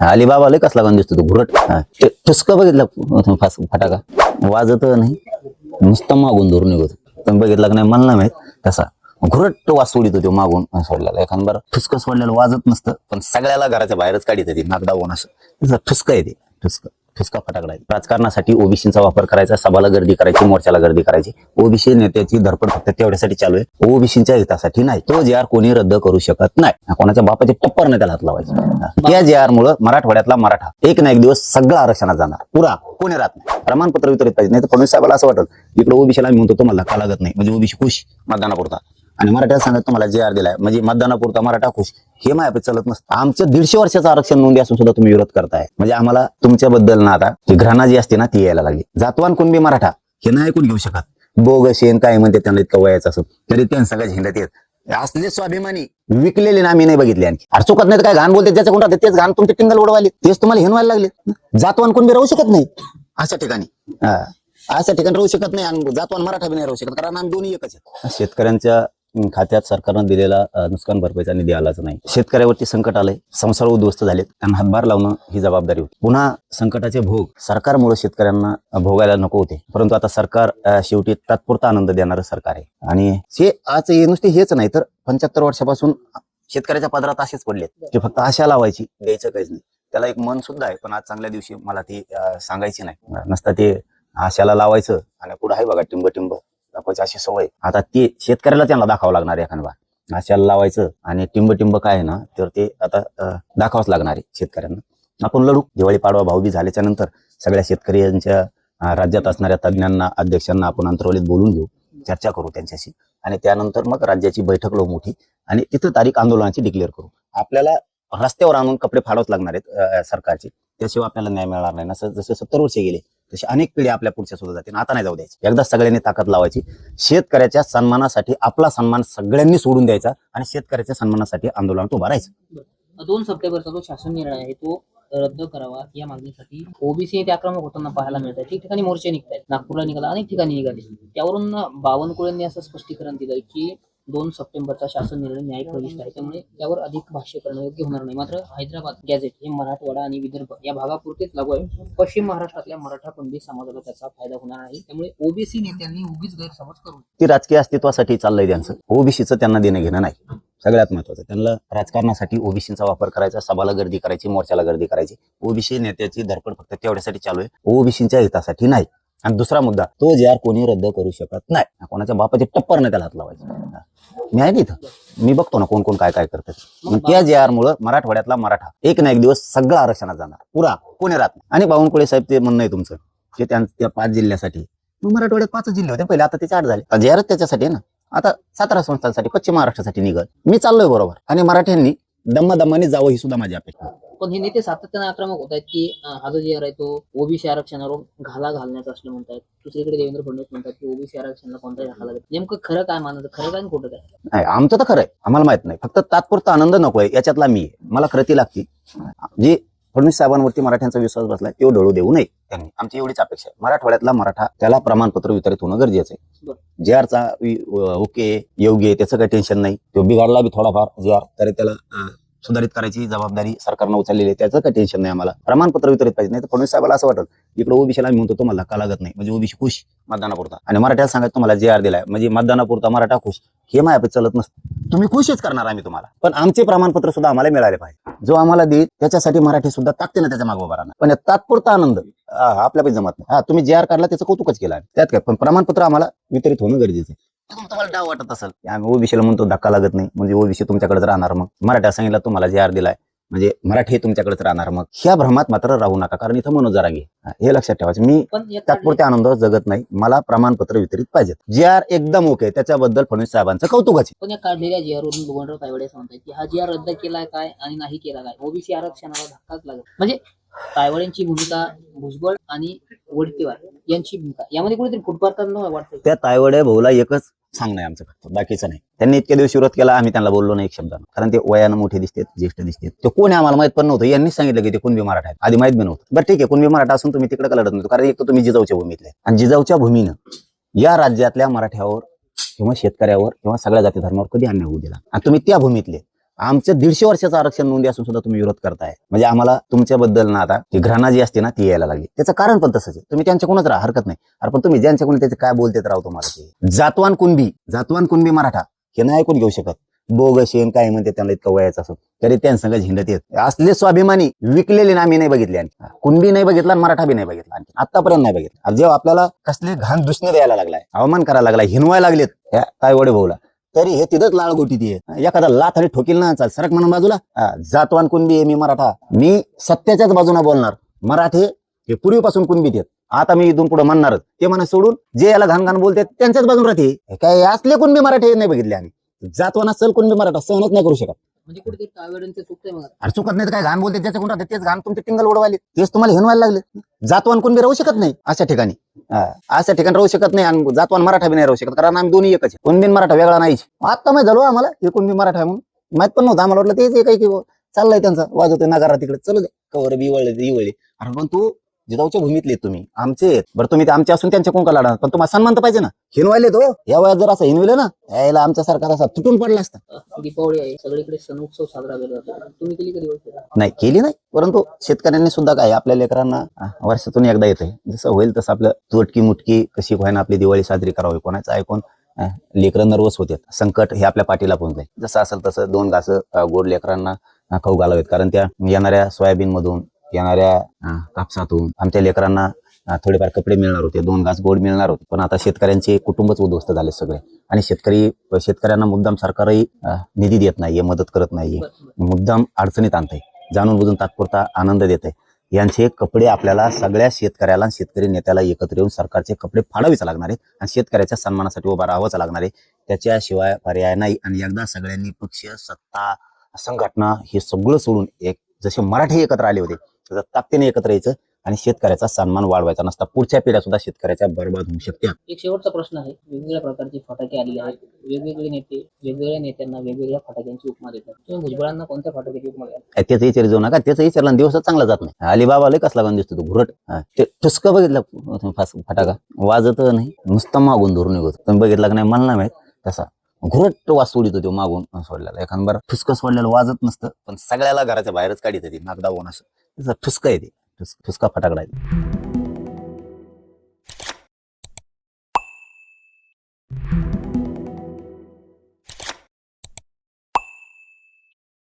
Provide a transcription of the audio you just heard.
Alibaba लय कसला गण दिसतो तो घुरट. हा. ते फास फटाका? वाजत नाही. नुसतं मागून धरून निघत. तुम्ही बघितला नाही? मला माहीत तसा घुरट वाज सोडित तो मागून सोडलेला. एखाद बरं ठुसकं सोडलेलं वाजत नसतं पण सगळ्याला घराच्या बाहेरच काढित होती नाक दाबून असं. ठुसकं आहे येते ठुसकं. ठुसका फटाकडा आहे. राजकारणासाठी ओबीसीचा वापर करायचा सभाला गर्दी करायची मोर्चाला गर्दी करायची. ओबीसी नेत्याची धडपड फक्त तेवढ्यासाठी चालू आहे. ओबीसीच्या हितासाठी नाही. तो जे आर कोणी रद्द करू शकत नाही. कोणाच्या बापाचे टप्पर नाही त्याला हात लावायचे. या जे आर मुळे मराठवाड्यातला मराठा. एक ना एक दिवस सगळा आरक्षणात जाणार. पुरा. कोणी राहत नाही. प्रमाणपत्र वितरित पाहिजे. नाही तर फडणवीस साहेबाला असं वाटत इकडे ओबीसीला आम्ही म्हणतो तुम्हाला धक्का लागत नाही? म्हणजे ओबीसी खुश मतदानापुरता. आणि मराठा सांगत तुम्हाला जे आर दिलाय म्हणजे मतदानापुरता मराठा खुश हे मायापे चलत नसतं. आमचं दीडशे वर्षाचं आरक्षण नोंदी असून सुद्धा तुम्ही विरोध करताय. म्हणजे आम्हाला तुमच्याबद्दल ना आता ती घराणा जी असते ना ती यायला लागली. जातवान कुणबी मराठा हे नाही ऐकून घेऊ शकत. बोग शेन काय म्हणते त्यांना इतकं वयाचं असं तरी त्यांना सगळ्या झेंड्यात येत असले स्वाभिमानी विकलेले ना आम्ही नाही बघितले आणखी. अर चुकत नाही काय घाण बोलते त्याच्या कोण राहते तेच घाण तुमचे टिंगल उडवाले तेच तुम्हाला हिनवायला लागले. जातवान कुणबी राहू शकत नाही. अशा ठिकाणी. अशा ठिकाणी राहू शकत नाही आणि जातवान मराठा बी नाही राहू शकत कारण आम्ही दोन्ही एकच आहेत. शेतकऱ्यांच्या खात्यात सरकारनं दिलेला नुकसान भरपाईचा निधी आलाच नाही. शेतकऱ्यावरती संकट आलंय. संसार उद्ध्वस्त झालेत. त्यांना हातभार लावणं ही जबाबदारी होती. पुन्हा संकटाचे भोग. सरकारमुळे शेतकऱ्यांना भोगायला नको होते. परंतु आता सरकार शेवटी तात्पुरता आनंद देणारं सरकार आहे. आणि हे आज हे नुसते हेच नाही तर पंच्याहत्तर वर्षापासून शेतकऱ्याच्या पदरात असेच पडलेत. की फक्त आशा लावायची द्यायचं काहीच नाही. त्याला एक मन सुद्धा आहे पण आज चांगल्या दिवशी मला ती सांगायची नाही. नसता ते आशाला लावायचं आणि पुढे आहे बघा टिंब टिंब दाखवायची अशी सवय. आता ते शेतकऱ्याला त्यांना दाखवावं लागणार आहे एखादा अशाला लावायचं आणि टिंब टिंब काय ना तर ते आता दाखवावंच लागणार आहे शेतकऱ्यांना. आपण लढू. दिवाळी पाडवा भाऊबी झाल्याच्यानंतर सगळ्या शेतकऱ्यांच्या राज्यात असणाऱ्या तज्ज्ञांना अध्यक्षांना आपण अंतरवलीत बोलून घेऊ. चर्चा करू त्यांच्याशी. आणि त्यानंतर मग राज्याची बैठक लावू मोठी. आणि तिथं तारीख आंदोलनाची डिक्लेअर करू. आपल्याला रस्त्यावर आणून कपडे फाडवच लागणार आहेत सरकारचे. त्याशिवाय आपल्याला न्याय मिळणार नाही. ना जसे सत्तर वर्षे गेले तसे अनेक पिढ्या आपल्या पुढच्या सुद्धा जातील आता नाही जाऊ द्यायची. एकदा सगळ्यांनी ताकद लावायची. शेतकऱ्याच्या सन्मानासाठी आपला सन्मान सगळ्यांनी सोडून द्यायचा आणि शेतकऱ्याच्या सन्मानासाठी आंदोलन उभा राहायचं. दोन सप्टेंबरचा जो शासन निर्णय आहे तो रद्द करावा या मागणीसाठी ओबीसी ते आक्रमक होताना पाहायला मिळत आहे ठिकठिकाणी मोर्चे निघत आहेत नागपूरला निघाला. अनेक ठिकाणी निघाले. त्यावरून बावनकुळेंनी असं स्पष्टीकरण दिलं की दोन सप्टेंबरचा शासन निर्णय न्यायिक बलिष्ठ आहे. त्यामुळे त्यावर अधिक भाष्य करणं योग्य होणार नाही. मात्र हैदराबाद गॅझेट हे मराठवाडा आणि विदर्भ या भागापुरतेच लागू आहे. पश्चिम महाराष्ट्रातल्या मराठा कुणबी समाजाला त्याचा फायदा होणार नाही त्यामुळे ओबीसी नेत्यांनी उगीच गैरसमज करू ती राजकीय अस्तित्वासाठी चाललंय त्यांचं. ओबीसीचं त्यांना देणं घेणं नाही. सगळ्यात महत्वाचं त्यांना राजकारणासाठी ओबीसीचा वापर करायचा सभाला गर्दी करायची मोर्चाला गर्दी करायची. ओबीसी नेत्याची धडपड फक्त तेवढ्यासाठी चालू आहे. ओबीसीच्या हितासाठी नाही. आणि दुसरा मुद्दा तो जे आर कोणी रद्द करू शकत नाही. कोणाच्या बापाचे टप्पर नाही त्याला हात लावायचे. मी आहे ना इथं? मी बघतो ना कोण कोण काय काय करतात मग त्या जे आर मुळे मराठवाड्यातला मराठा एक ना एक दिवस सगळं आरक्षणात जाणार. पुरा कोणी राहत नाही. आणि बावनकुळे साहेब ते म्हणणं आहे तुमचं की त्या पाच जिल्ह्यासाठी. मग मराठवाड्यात पाच जिल्हे होते. पहिले आता ते चार झाले. जे आर त्याच्यासाठी ना आता सातारा संस्थांसाठी पश्चिम महाराष्ट्रासाठी निघत. मी चाललोय बरोबर. आणि मराठ्यांनी दम्मा दम्माने जावं ही सुद्धा माझी अपेक्षा पण हे नेते सातत्याने आक्रमक होत आहेत की हा जो जी आर आहे तो ओबीसी आरक्षणावर घाला घालण्याचा असलं म्हणतात दुसरीकडे देवेंद्र फडणवीस म्हणतात की ओबीसी आरक्षणाला कोणताही घाला नेमकं खरं काय मानायचं खरं काय खोटं काय? नाही आमचं तर खरं आहे. आम्हाला माहीत नाही. फक्त तात्पुरता आनंद नकोय. याच्यातला मी आहे. मला कृती लागते. जी फडणवीस साहेबांवरती मराठ्यांचा विश्वास बसलाय तो ढळू देऊ नये त्यांनी. आमची एवढीच अपेक्षा आहे. मराठवाड्यातला मराठा त्याला प्रमाणपत्र वितरित होणं गरजेचं आहे. जे आरचा ओके योग्य आहे त्याचं काही टेन्शन नाही. तो बिघाडला बी थोडाफार जे आर तरी त्याला अं, सुधारित करायची जबाबदारी सरकारनं उचललेली आहे. त्याचं काही टेन्शन नाही आम्हाला. प्रमाणपत्र वितरित पाहिजे. नाही तर फडणवीस साहेबाला असं वाटत इकडे ओबीसीला आम्ही म्हणतो तुम्हाला धक्का लागत नाही. म्हणजे ओबीसी खुश मतदानापुरता. आणि मराठ्याला सांगायचं तुम्हाला जे आर दिलाय म्हणजे मतदानापुरता मराठा खुश. हे मायापे चालत नसतं. तुम्ही खुशच करणार आम्ही तुम्हाला. पण आमचे प्रमाणपत्र सुद्धा आम्हाला मिळाले पाहिजे. जो आम्हाला देईल त्याच्यासाठी मराठी सुद्धा ताकदीनं त्याच्या मागोबा राहणार. पण तात्पुरता आनंद हा, आपल्या जमत नाही. हा तुम्ही जे आर काढला त्याचं कौतुकच केलं आहे. त्यात काय? पण प्रमाणपत्र आम्हाला वितरित होणं गरजेचं आहे. तुम्हाला डाव वाटत असेल. की आम्ही ओबीसीला म्हणतो धक्का लागत नाही. म्हणजे ओबीसी तुमच्याकडेच राहणार मग. मराठा सांगितलं तुम्हाला जे आर दिलाय म्हणजे मराठी हे तुमच्याकडेच राहणार मग. ह्या भ्रमात मात्र राहू नका कारण इथं मनोज जरांगे हा, हे लक्षात ठेवायचं. मी तात्पुरत्या आनंदावर जगत नाही. मला प्रमाणपत्र वितरित पाहिजेत. जे आर एकदम ओके त्याच्याबद्दल फडणवीस साहेबांचं कौतुकच. आहे. पण या काढलेल्या जी आरवरून भुवनराव तायवडे असं म्हणतात की हा जी आर रद्द केलाय काय आणि नाही केला काय? ओबीसी आरक्षणाला धक्काच लागत म्हणजे तायवाड्यांची भूमिका भुजबळ आणि वडतीवार यांची भूमिका. यामध्ये कुठेतरी फुटपाथ करणं वाटतं? त्या तायवड्या भाऊला एकच सांगणं आहे आमचं फक्त बाकीचं नाही. त्यांनी इतक्या दिवस विरोध केला आम्ही त्यांना बोललो नाही एक शब्दानं. कारण ते वयानं मोठे दिसतात ज्येष्ठ दिसतात. ते कोण आम्हाला माहीत पण नव्हतं. यांनीच सांगितलं की ते कुणबी मराठा आहेत. आधी माहीत बी नव्हतं. बरं ठीक आहे कुणबी मराठा असून तुम्ही तिकडे का नव्हतं. कारण एक तर तुम्ही जिजाऊच्या भूमीतले आणि जिजाऊच्या भूमीनं या राज्यातल्या मराठ्यावर किंवा शेतकऱ्यावर किंवा सगळ्या जाती धर्मावर कधी अन्याय होऊ दिला आणि तुम्ही त्या भूमीतले आमच्या दीडशे वर्षाचं आरक्षण नोंदी असून सुद्धा तुम्ही विरोध करताय. म्हणजे आम्हाला तुमच्याबद्दल ना आता ती घराणा जी असते ना ती यायला लागली. त्याचं कारण पण तसंच आहे. तुम्ही त्यांच्याकडूनच राहा हरकत नाही. अरे पण तुम्ही ज्यांच्याकडून त्याचे काय बोलते राव तुम्हाला ते? जातवान कुणबी जातवान कुणबी मराठा हे नाही ऐकून घेऊ शकत. बोगशेन काय म्हणते त्यांना इतकं वयाचं असं. तरी त्यांसंग झिंडत येत. असले स्वाभिमानी विकलेले ना आम्ही नाही बघितले आणि कुणबी नाही बघितला आणि मराठा बी नाही बघितला आणखी. आतापर्यंत नाही बघितलं. जेव्हा आपल्याला कसले घाण दुष्ण द्यायला लागलाय अवमान करायला लागलाय हिनवायला लागलेत. काय वडे भाऊला. तरी हे तिथंच लाळ गोटी ती आहे. एखादा लाथ आणि ठोकील ना चाल सरक म्हणून बाजूला. जातवान कुणबी आहे मी मराठा. मी सत्याच्याच बाजूला बोलणार. मराठे हे पूर्वीपासून कुणबीत आहेत. आता मी इथून पुढे म्हणणारच. ते म्हणा सोडून जे याला घाण घाण बोलते त्यांच्याच बाजून राहते. हे काय असले कुणबी मराठे नाही बघितले आम्ही. जातवान असेल कुणबी मराठा सहनच नाही करू शकत. म्हणजे कुठेतरी टावेडन ते चुकतंय मग अरे चुकत नाही तर काय घाण बोलते? ज्याच्या कोण राहते तेच घाण तुमचे टिंगल उडवायले. तेच तुम्हाला हिनवायला लागले. जातवान कोण बी राहू शकत नाही अशा ठिकाणी. हा, अशा ठिकाणी राहू शकत नाही आणि जातवान मराठा बी नाही राहू शकत कारण आम्ही दोन्ही एकच आहे. कोण बिन मराठा वेगळा नाहीच आता माहीत झालो आम्हाला हे कोण बी मराठा आहे म्हणून. माहीत पण नव्हतं आम्हाला वाटलं तेच एक आहे की बुवा. चाललंय त्यांचा. वाजवतोय नगारा तिकडे. चलू दे. कवर बी वळले ते वळले अरे पण तू जिजाऊच्या भूमीतले तुम्ही. आमचे. बरं तुम्ही ते आमचे असून त्यांच्या कोण लढा पण तुम्हाला सन्मान तर पाहिजे ना. हिनवायले तो या वयात जर असं हिनविलं ना यायला आमच्या सरकार असा तुटून पडला असता. दीपावली आहे. सगळीकडे सण उत्सव साजरा केला जातो. तुम्ही केली कधी नाही केली नाही. परंतु शेतकऱ्यांनी सुद्धा काय आपल्या लेकरांना आ, वर्षातून एकदा येते जसं होईल तसं आपलं तुटकी मुटकी कशी व्हायना आपली दिवाळी साजरी करावी कोणाचं ऐकून आ, लेकरं नर्वस होते संकट हे आपल्या पाठीला पोहोचलंय जसं असेल तसं दोन घास गोड लेकरांना आ, खाऊ घालावेत. कारण त्या येणाऱ्या सोयाबीन मधून येणाऱ्या कापसातून. आमच्या लेकरांना थोडेफार कपडे मिळणार होते. दोन घास गोड मिळणार होते. पण आता शेतकऱ्यांचे कुटुंबच उद्ध्वस्त झाले सगळे. आणि शेतकरी शेतकऱ्यांना मुद्दाम सरकारही निधी देत नाहीये मदत करत नाहीये मुद्दाम अडचणीत आणतंय. जाणून बुजून तात्पुरता आनंद देत आहे यांचे कपडे आपल्याला सगळ्या शेतकऱ्याला आणि शेतकरी नेत्याला एकत्र येऊन सरकारचे कपडे फाडावेच लागणार आहे आणि शेतकऱ्याच्या सन्मानासाठी उभा राहावंच लागणार आहे. त्याच्याशिवाय पर्याय नाही. आणि एकदा सगळ्यांनी पक्ष सत्ता संघटना हे सगळं सोडून एक जसे मराठी एकत्र आले होते तसं ताकदीने एकत्र यायचं आणि शेतकऱ्याचा सन्मान वाढवायचा नसता. पुढच्या पिढ्या सुद्धा शेतकऱ्याच्या बर्बाद होऊ शकत्या. एक शेवटचा प्रश्न आहे. वेगवेगळ्या प्रकारचे फटाके आलेले आहेत. वेगवेगळे नेते वेगवेगळ्या नेत्यांना वेगवेगळ्या फटाक्यांची उपमा देतात. तुम्ही भुजबळांना कोणत्या फटाक्याची उपमा काय त्याचं विचार जाऊ नका. त्याचं विचारला दिवसच चांगला जात नाही. अलिबाबा लय कसला गण दिसतो तो घुरट. ते ठुसकं बघितलं तुम्ही फटाका? वाजत नाही. नुसतं मागून धरून निघत. तुम्ही बघितलं का नाही? मला नाही माहीत तसा. घुरट वास सोडित तो मागून सोडलेला. एखाद बरं ठुसकं सोडलेलं वाजत नसतं पण सगळ्याला घराच्या बाहेरच काढित होती नागदा होऊन असं. तसं येते आहे ठुस- ठुसका फटाकडा येते.